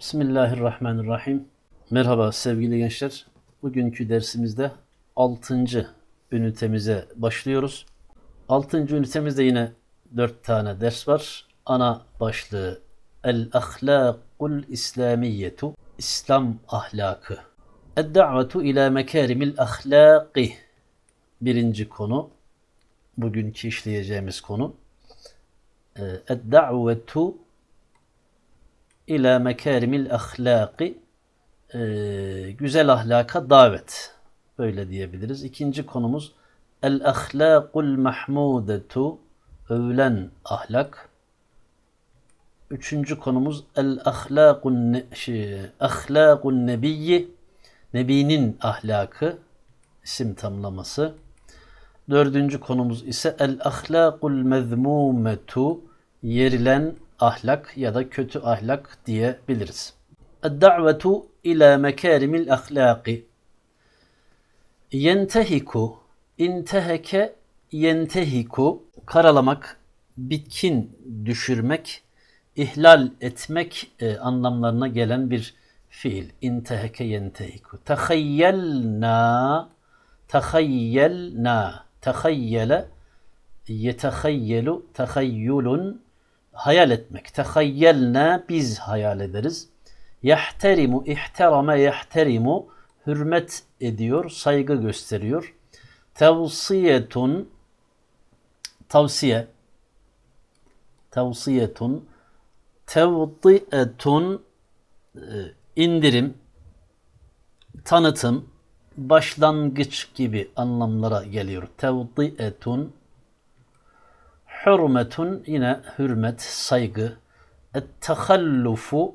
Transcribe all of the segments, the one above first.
Bismillahirrahmanirrahim. Merhaba sevgili gençler. Bugünkü dersimizde 6. ünitemize başlıyoruz. 6. ünitemizde yine 4 tane ders var. Ana başlığı El-Ahlakul İslamiyetu İslam ahlakı. Ed-da'vetu ila mekarimil ahlaki Birinci konu. Bugünkü işleyeceğimiz konu. Ed-da'vetu ila mekarimil ahlaki e, güzel ahlaka davet. Böyle diyebiliriz. İkinci konumuz el ahlakul mahmudetu övülen ahlak. Üçüncü konumuz el ahlakun şey, ahlakun nebiyyi Nebinin ahlakı isim tamlaması. Dördüncü konumuz ise el ahlakul mezmumetu yerilen ahlak ya da kötü ahlak diyebiliriz. Davetu ila mekarimil ahlaki yentehiku inteheke yentehiku karalamak, bitkin düşürmek, ihlal etmek e, anlamlarına gelen bir fiil. İnteheke yentehiku. Tehayyelna tehayyelna tehayyele yetehayyelu tehayyulun hayal etmek. Tehayyelne biz hayal ederiz. Yahterimu ihterame yahterimu hürmet ediyor, saygı gösteriyor. Tevsiyetun tavsiye tavsiyetun tevdiyetun e, indirim tanıtım başlangıç gibi anlamlara geliyor. Tevdiyetun Hürmetun yine hürmet, saygı. Et-tehallufu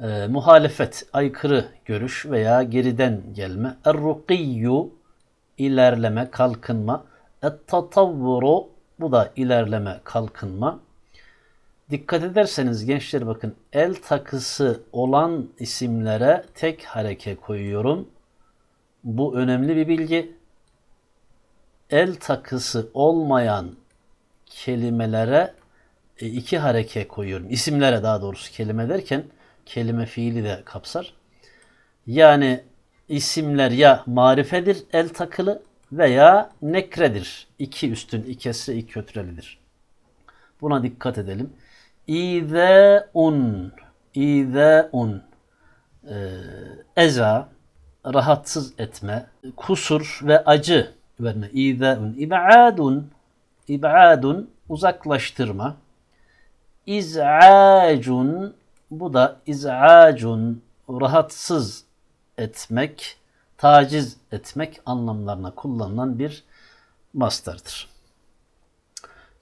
e, muhalefet, aykırı görüş veya geriden gelme. Er-rukiyyu ilerleme, kalkınma. Et-tatavvuru bu da ilerleme, kalkınma. Dikkat ederseniz gençler bakın el takısı olan isimlere tek hareke koyuyorum. Bu önemli bir bilgi. El takısı olmayan kelimelere e, iki hareke koyuyorum. İsimlere daha doğrusu kelime derken kelime fiili de kapsar. Yani isimler ya marifedir el takılı veya nekredir. İki üstün, ikisi iki kötrelidir. Buna dikkat edelim. İzeun, İzeun, ee, eza, rahatsız etme, kusur ve acı verme. İzeun, ibadun, İb'adun uzaklaştırma. İz'acun bu da iz'acun rahatsız etmek, taciz etmek anlamlarına kullanılan bir mastardır.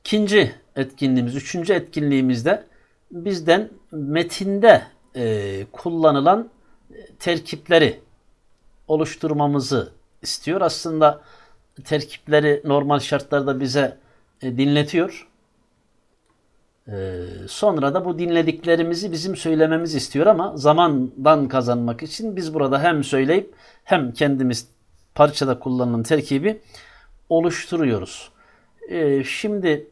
İkinci etkinliğimiz, üçüncü etkinliğimizde bizden metinde e, kullanılan terkipleri oluşturmamızı istiyor. Aslında terkipleri normal şartlarda bize e, dinletiyor. E, sonra da bu dinlediklerimizi bizim söylememiz istiyor ama zamandan kazanmak için biz burada hem söyleyip hem kendimiz parçada kullanılan terkibi oluşturuyoruz. E, şimdi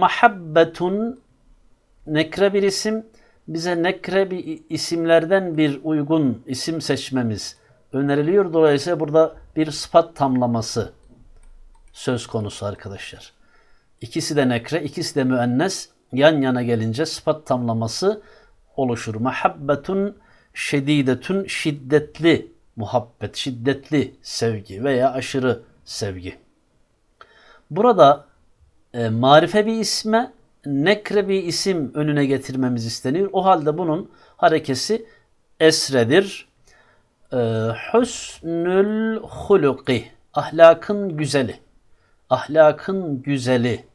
mahabbetun nekre bir isim bize nekre bir isimlerden bir uygun isim seçmemiz öneriliyor. Dolayısıyla burada bir sıfat tamlaması söz konusu arkadaşlar. İkisi de nekre, ikisi de müennes. Yan yana gelince sıfat tamlaması oluşur. Mahabbetun şedidetun şiddetli muhabbet, şiddetli sevgi veya aşırı sevgi. Burada e, marife bir isme nekre bir isim önüne getirmemiz isteniyor. O halde bunun harekesi esredir. E, husnül huluki, ahlakın güzeli. Ahlakın güzeli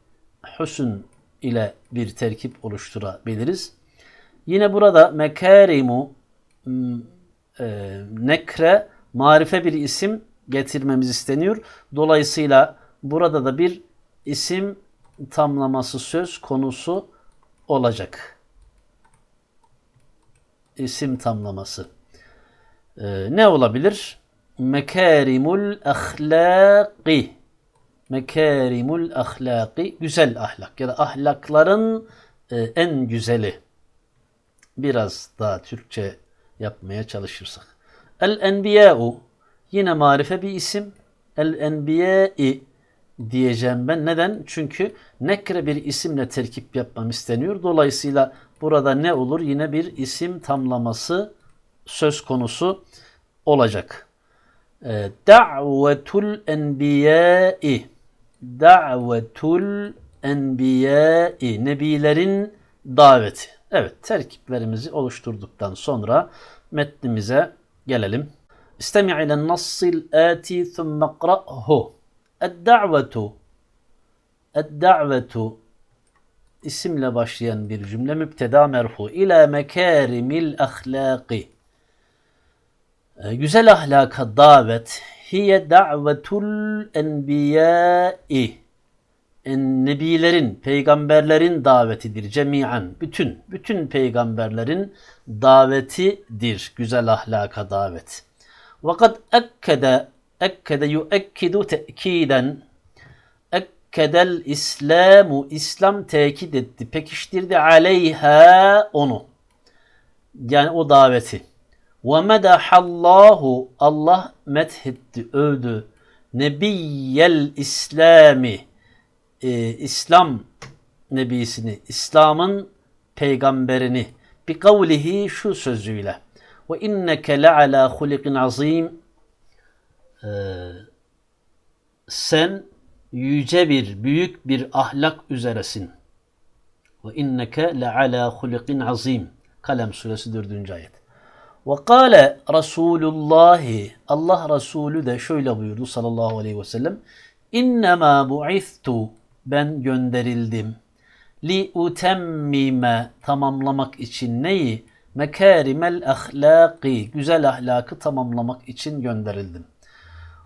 husn ile bir terkip oluşturabiliriz. Yine burada mekarimu e, nekre marife bir isim getirmemiz isteniyor. Dolayısıyla burada da bir isim tamlaması söz konusu olacak. İsim tamlaması. Ee, ne olabilir? Mekarimul ahlaki mekarimul ahlaki güzel ahlak ya da ahlakların e, en güzeli biraz daha Türkçe yapmaya çalışırsak. El enbiya'u yine marife bir isim. El enbiya'i diyeceğim ben. Neden? Çünkü nekre bir isimle terkip yapmam isteniyor. Dolayısıyla burada ne olur? Yine bir isim tamlaması söz konusu olacak. Ee, Da'vetul enbiya'i Da'vetul enbiya'i Nebilerin daveti. Evet terkiplerimizi oluşturduktan sonra metnimize gelelim. İstemi' ile nassil ati thumme qra'hu. Ed-da'vetu Ed-da'vetu isimle başlayan bir cümle müpteda merfu ila mekarimil ahlaki ee, güzel ahlaka davet hiye da'vetul enbiyai en nebilerin, peygamberlerin davetidir cemiyen. Bütün, bütün peygamberlerin davetidir güzel ahlaka davet. Ve kad ekkede, ekkede yuekkidu te'kiden ekkedel İslamu, İslam tekit etti, pekiştirdi aleyha onu. Yani o daveti. Ve medahallahu, Allah methetti, övdü. Nebiyyel İslami, e, İslam nebisini, İslam'ın peygamberini bi kavlihi şu sözüyle ve inneke le ala hulikin azim sen yüce bir, büyük bir ahlak üzeresin. Ve inneke le ala hulikin azim. Kalem suresi 4. ayet. Ve kâle Resulullahi Allah Resulü de şöyle buyurdu sallallahu aleyhi ve sellem İnnemâ bu'ithtu ben gönderildim. Li utemmime tamamlamak için neyi? Mekârimel ahlâki güzel ahlakı tamamlamak için gönderildim.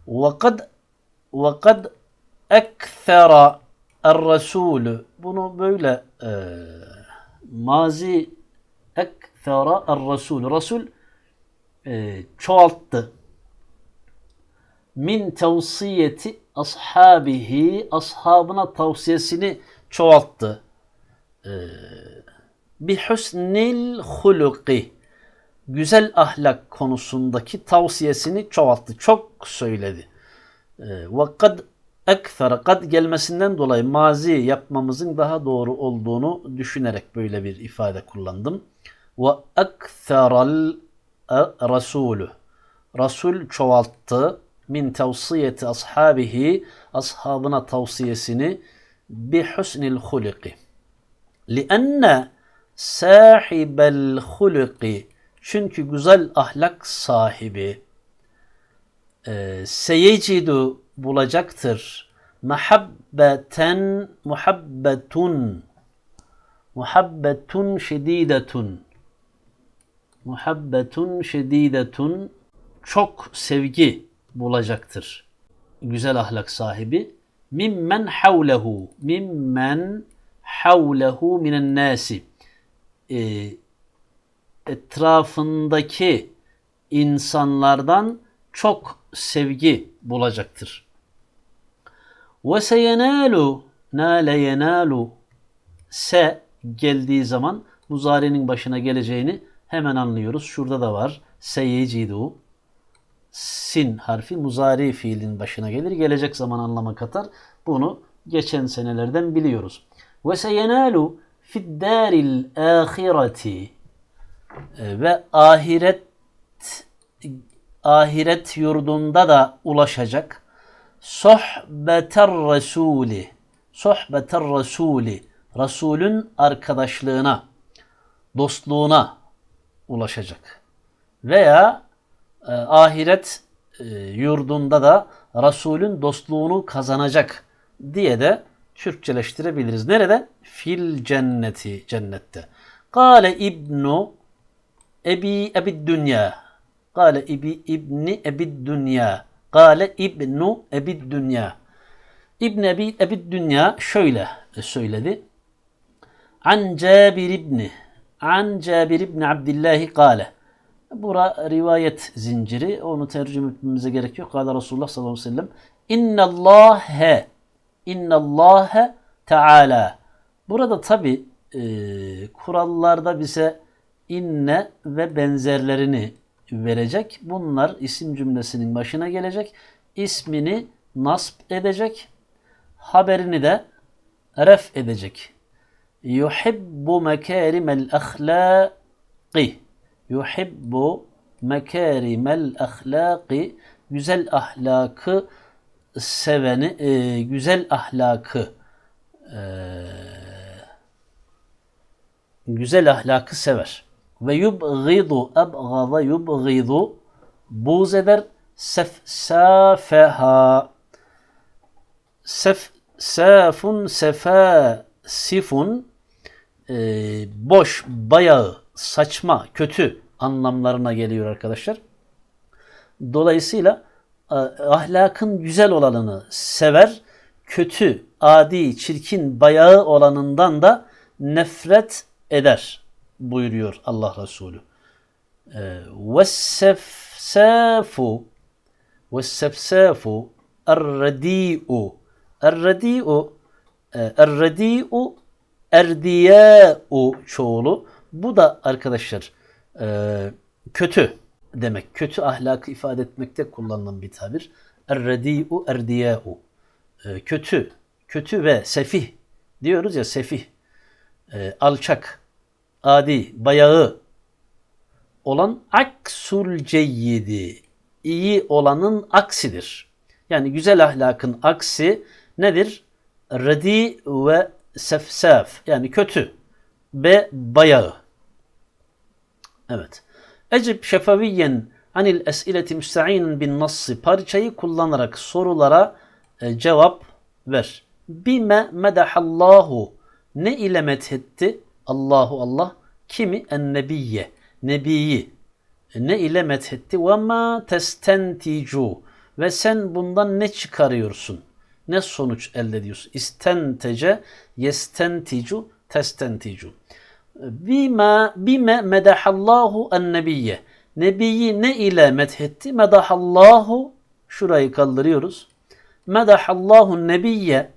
Ve kad ve kad ekthera er-Resulü bunu böyle e, mazi ekthera er-Resul Resul e, çoğalttı min tavsiyeti ashabihi ashabına tavsiyesini çoğalttı. Ee, bi husnil huluki güzel ahlak konusundaki tavsiyesini çoğalttı. Çok söyledi. Ee, ve kad ekfere kad gelmesinden dolayı mazi yapmamızın daha doğru olduğunu düşünerek böyle bir ifade kullandım. Ve ekferal rasulü Resul çoğalttı. Min tavsiyeti ashabihi ashabına tavsiyesini bi husnil huliki. Lianne sahibel huliki çünkü güzel ahlak sahibi e, seyecidu bulacaktır. Muhabbeten muhabbetun. Muhabbetun şedidetun muhabbetun şedidetun çok sevgi bulacaktır. Güzel ahlak sahibi. Mimmen havlehu. Mimmen havlehu minen nasi. E, etrafındaki insanlardan çok sevgi bulacaktır. Ve seyenalu nale yenalu se geldiği zaman muzari'nin başına geleceğini hemen anlıyoruz. Şurada da var. Seyecidu sin harfi muzari fiilin başına gelir. Gelecek zaman anlama katar. Bunu geçen senelerden biliyoruz. Ve seyenalu fiddaril ahireti ve ahiret ahiret yurdunda da ulaşacak. Sohbeter Resuli Sohbeter Resuli Resulün arkadaşlığına, dostluğuna ulaşacak. Veya e, ahiret e, yurdunda da Resulün dostluğunu kazanacak diye de Türkçeleştirebiliriz. Nerede? Fil cenneti, cennette. Kale ibnu ebi ebid dünya. Kale ibi ibni ebid dünya. Kale ibnu ebid dünya. İbn Ebi Ebid Dünya şöyle söyledi. An Cabir ibni An Cabir ibni Abdillahi kale. Bura rivayet zinciri. Onu tercüme etmemize gerek yok. Kâle Resulullah sallallahu aleyhi ve sellem. İnnallâhe İnnallâhe Teala. Burada tabi e, kurallarda bize inne ve benzerlerini verecek. Bunlar isim cümlesinin başına gelecek. İsmini nasp edecek. Haberini de ref edecek. Yuhibbu mekârimel ahlâki. Yuhibbu mekârimel ahlâki. Güzel ahlakı seveni, e, güzel ahlakı e, güzel ahlakı sever. Ve yubghidu abgada yubghidu buz eder sefsafeha sefsafun sefasifun e, boş, bayağı, saçma, kötü anlamlarına geliyor arkadaşlar. Dolayısıyla e, ahlakın güzel olanını sever, kötü, adi, çirkin, bayağı olanından da nefret eder buyuruyor Allah Resulü. Vessefsafu vessefsafu erredi'u erredi'u erredi'u erdiya'u çoğulu. Bu da arkadaşlar e, kötü demek. Kötü ahlakı ifade etmekte kullanılan bir tabir. Erredi'u erdiya'u. E, kötü, kötü ve sefih diyoruz ya sefih. E, alçak, adi, bayağı olan aksul ceyyidi. iyi olanın aksidir. Yani güzel ahlakın aksi nedir? Redi ve sefsaf yani kötü. Ve bayağı. Evet. Ecib şefaviyen anil esileti müsta'inen bin nassi. Parçayı kullanarak sorulara e, cevap ver. Bime medahallahu ne ile methetti? Allahu Allah. Kimi? En nebiyye nebiyi ne ile methetti? Ve ma testenticu. Ve sen bundan ne çıkarıyorsun? Ne sonuç elde ediyorsun? İstentece yestenticu testenticu. Bima bime medahallahu en nebiyye. Nebiyi ne ile methetti? Medahallahu şurayı kaldırıyoruz. Medahallahu nebiyye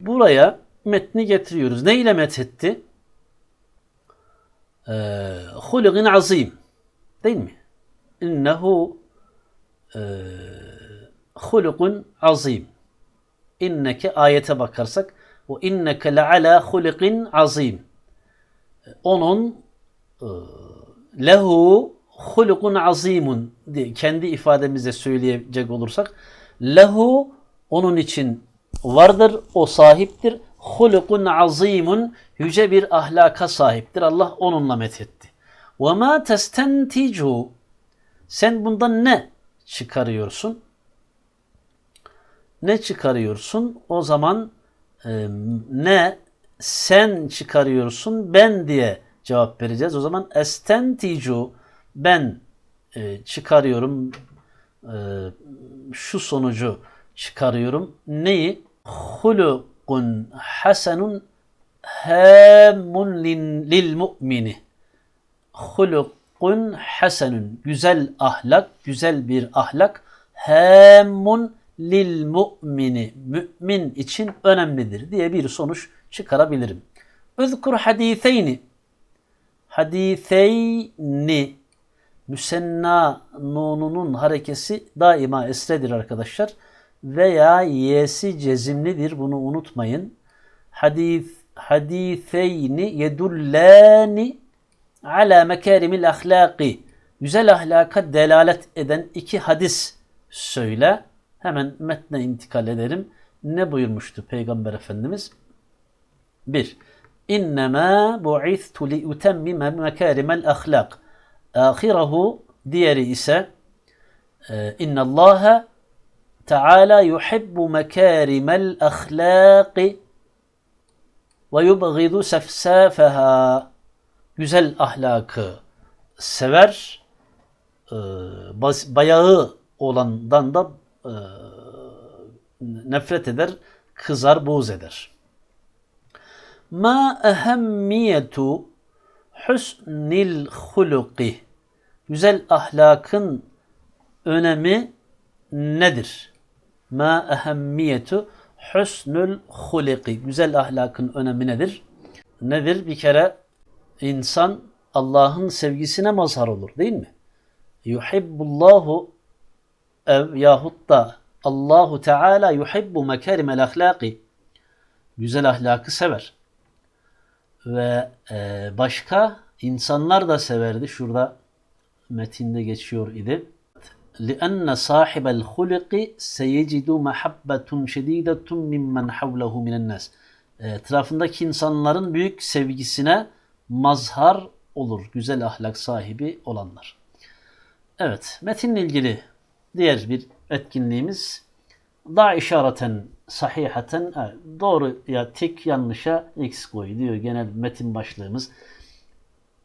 buraya metni getiriyoruz. Ne ile methetti? Ee, Huligin azim. Değil mi? İnnehu e, hulukun azim. İnneke ayete bakarsak o inneke le ala hulikin azim. Onun e, lehu hulukun azimun diye kendi ifademizle söyleyecek olursak lehu onun için vardır, o sahiptir. Hulukun azimun yüce bir ahlaka sahiptir. Allah onunla methetti. Ve ma testenticu sen bundan ne çıkarıyorsun? Ne çıkarıyorsun? O zaman e, ne sen çıkarıyorsun ben diye cevap vereceğiz. O zaman estenticu ben e, çıkarıyorum e, şu sonucu çıkarıyorum. Neyi? Hulukun hasenun hamun lil mu'mini. Hulukun hasenun. Güzel ahlak, güzel bir ahlak. Hamun lil mu'mini. Mümin için önemlidir diye bir sonuç çıkarabilirim. Üzkur hadiseyni. Hadiseyni. Müsenna nununun harekesi daima esredir arkadaşlar. Veya y'si cezimlidir. Bunu unutmayın. Hadis hadiseyni yedullani ala mekarimil ahlaki. Güzel ahlaka delalet eden iki hadis söyle. Hemen metne intikal ederim. Ne buyurmuştu Peygamber Efendimiz? 1. İnnemâ bu'ithtu li utemmime mekârimel ahlak. Ahirehu diğeri ise İnnallâhe Teala yuhibbu mekârimel ahlâki ve yubghidu sefsâfeha. Güzel ahlakı sever, bayağı olandan da nefret eder, kızar, buğz eder. Ma ehemmiyetu husnil huluki. Güzel ahlakın önemi nedir? Ma ehemmiyetu husnul huliki. Güzel ahlakın önemi nedir? Nedir? Bir kere insan Allah'ın sevgisine mazhar olur değil mi? Yuhibbullahu ev yahut da Allahu Teala yuhibbu mekarimel ahlaki. Güzel ahlakı sever. Ve e, başka insanlar da severdi. Şurada metinde geçiyor idi. لِأَنَّ صَاحِبَ الْخُلِقِ سَيَجِدُ مَحَبَّةٌ شَد۪يدَةٌ مِمَّنْ حَوْلَهُ مِنَ النَّاسِ Etrafındaki insanların büyük sevgisine mazhar olur. Güzel ahlak sahibi olanlar. Evet, metinle ilgili diğer bir etkinliğimiz da işareten sahihaten doğru ya tik yanlışa x koy diyor genel metin başlığımız.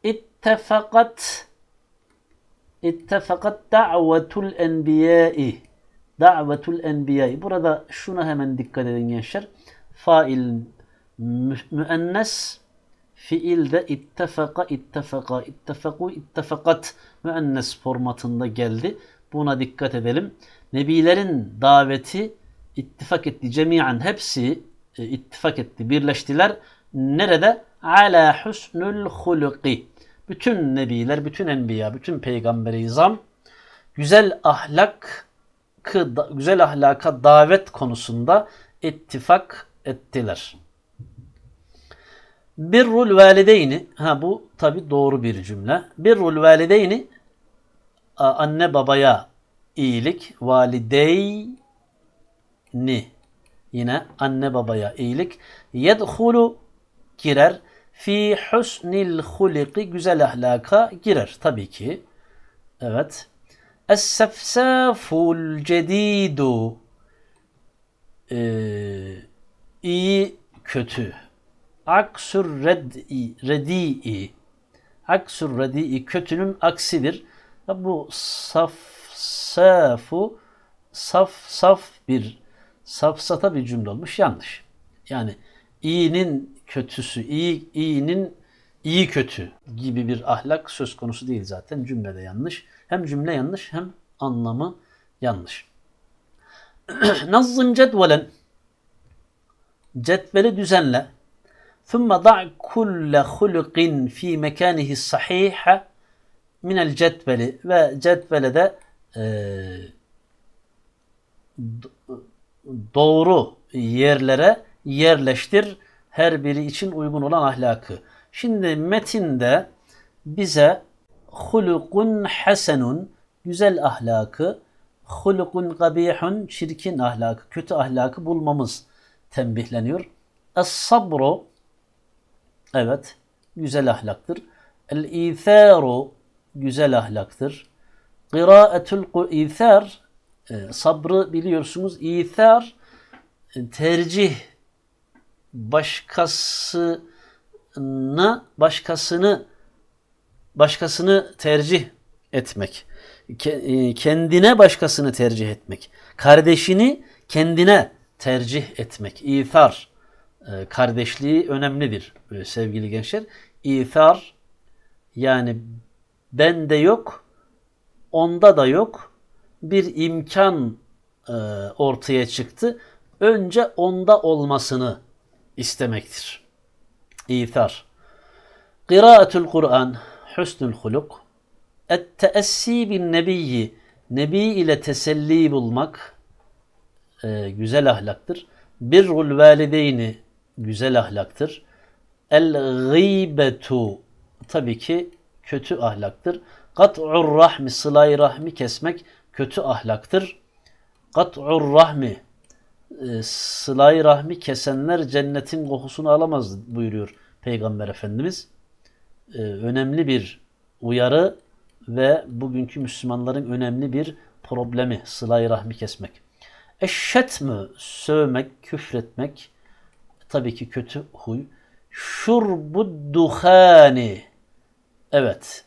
İttefakat İttefakat da'vetul enbiyai. Da'vetul enbiyai. Burada şuna hemen dikkat edin gençler. Fail mü müennes fiilde ittefaka ittefaka ittefaku ittefakat müennes formatında geldi. Buna dikkat edelim. Nebilerin daveti ittifak etti. Cemiyen hepsi e, ittifak etti. Birleştiler. Nerede? Ala husnul huluki bütün nebiler, bütün enbiya, bütün peygamberi izam güzel ahlak güzel ahlaka davet konusunda ittifak ettiler. Birrul valideyni ha bu tabi doğru bir cümle. Birrul valideyni anne babaya iyilik, valideyni yine anne babaya iyilik yedhulu girer fi husnil huliki güzel ahlaka girer tabii ki. Evet. Es-sefsaful cedidu ee, iyi kötü. Aksur red'i, redi'i. Aksur redi'i kötünün aksidir. Bu saf safu saf saf bir safsata bir cümle olmuş. Yanlış. Yani iyinin kötüsü, iyi iyinin iyi kötü gibi bir ahlak söz konusu değil zaten. Cümlede yanlış. Hem cümle yanlış hem anlamı yanlış. Nazzım cedvelen cetveli düzenle ثُمَّ ضَعْ كُلَّ خُلُقٍ ف۪ي مَكَانِهِ الصَّح۪يحَ min el cetveli ve cetvele de e, doğru yerlere yerleştir her biri için uygun olan ahlakı. Şimdi metinde bize hulukun hasenun güzel ahlakı, hulukun kabihun çirkin ahlakı, kötü ahlakı bulmamız tembihleniyor. Es-sabru evet güzel ahlaktır. El-İtharu güzel ahlaktır. Kıraatul İthar e, sabrı biliyorsunuz. İthar e, tercih başkasını başkasını başkasını tercih etmek. E, kendine başkasını tercih etmek. Kardeşini kendine tercih etmek. İthar kardeşliği önemlidir sevgili gençler. İthar yani bende yok, onda da yok. Bir imkan ortaya çıktı. Önce onda olmasını istemektir. İthar. Kıraatul Kur'an, husnul huluk. Et-teessi bin nebiyyi, nebi ile teselli bulmak e, güzel ahlaktır. Birrul valideyni güzel ahlaktır. El gıybetu tabii ki kötü ahlaktır. Kat'ur rahmi sılayı rahmi kesmek kötü ahlaktır. Kat'ur rahmi e, sılayı rahmi kesenler cennetin kokusunu alamaz buyuruyor Peygamber Efendimiz. E, önemli bir uyarı ve bugünkü Müslümanların önemli bir problemi sılayı rahmi kesmek. Eşşet mi? Sövmek, küfretmek tabii ki kötü huy. Şurbu duhani evet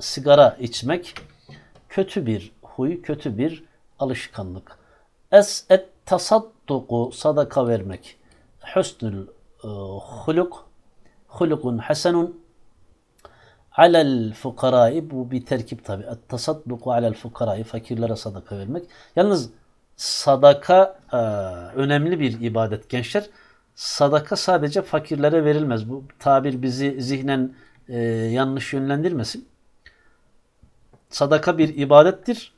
sigara içmek kötü bir huy, kötü bir alışkanlık. Es et tasadduku sadaka vermek. Husnul e, huluk hulukun hasenun alel fukarai bu bir terkip tabi. Et tasadduku alel fukarai fakirlere sadaka vermek. Yalnız sadaka e, önemli bir ibadet gençler. Sadaka sadece fakirlere verilmez. Bu tabir bizi zihnen e, yanlış yönlendirmesin. Sadaka bir ibadettir.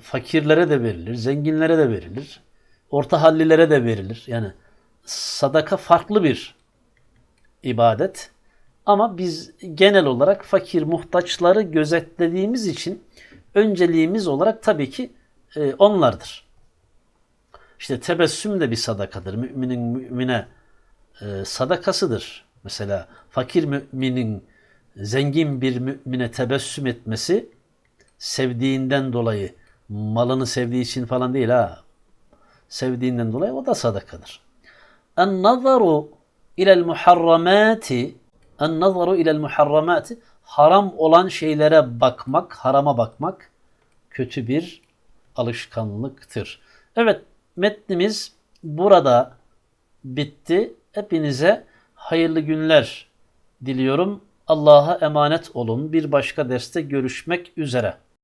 Fakirlere de verilir, zenginlere de verilir. Orta hallilere de verilir. Yani sadaka farklı bir ibadet. Ama biz genel olarak fakir muhtaçları gözetlediğimiz için önceliğimiz olarak tabii ki e, onlardır. İşte tebessüm de bir sadakadır. Müminin mümine e, sadakasıdır. Mesela fakir müminin zengin bir mümine tebessüm etmesi sevdiğinden dolayı malını sevdiği için falan değil ha. Sevdiğinden dolayı o da sadakadır. En nazaru ilel muharramati en nazaru ilel muharramati haram olan şeylere bakmak, harama bakmak kötü bir alışkanlıktır. Evet metnimiz burada bitti. Hepinize hayırlı günler diliyorum. Allah'a emanet olun. Bir başka derste görüşmek üzere.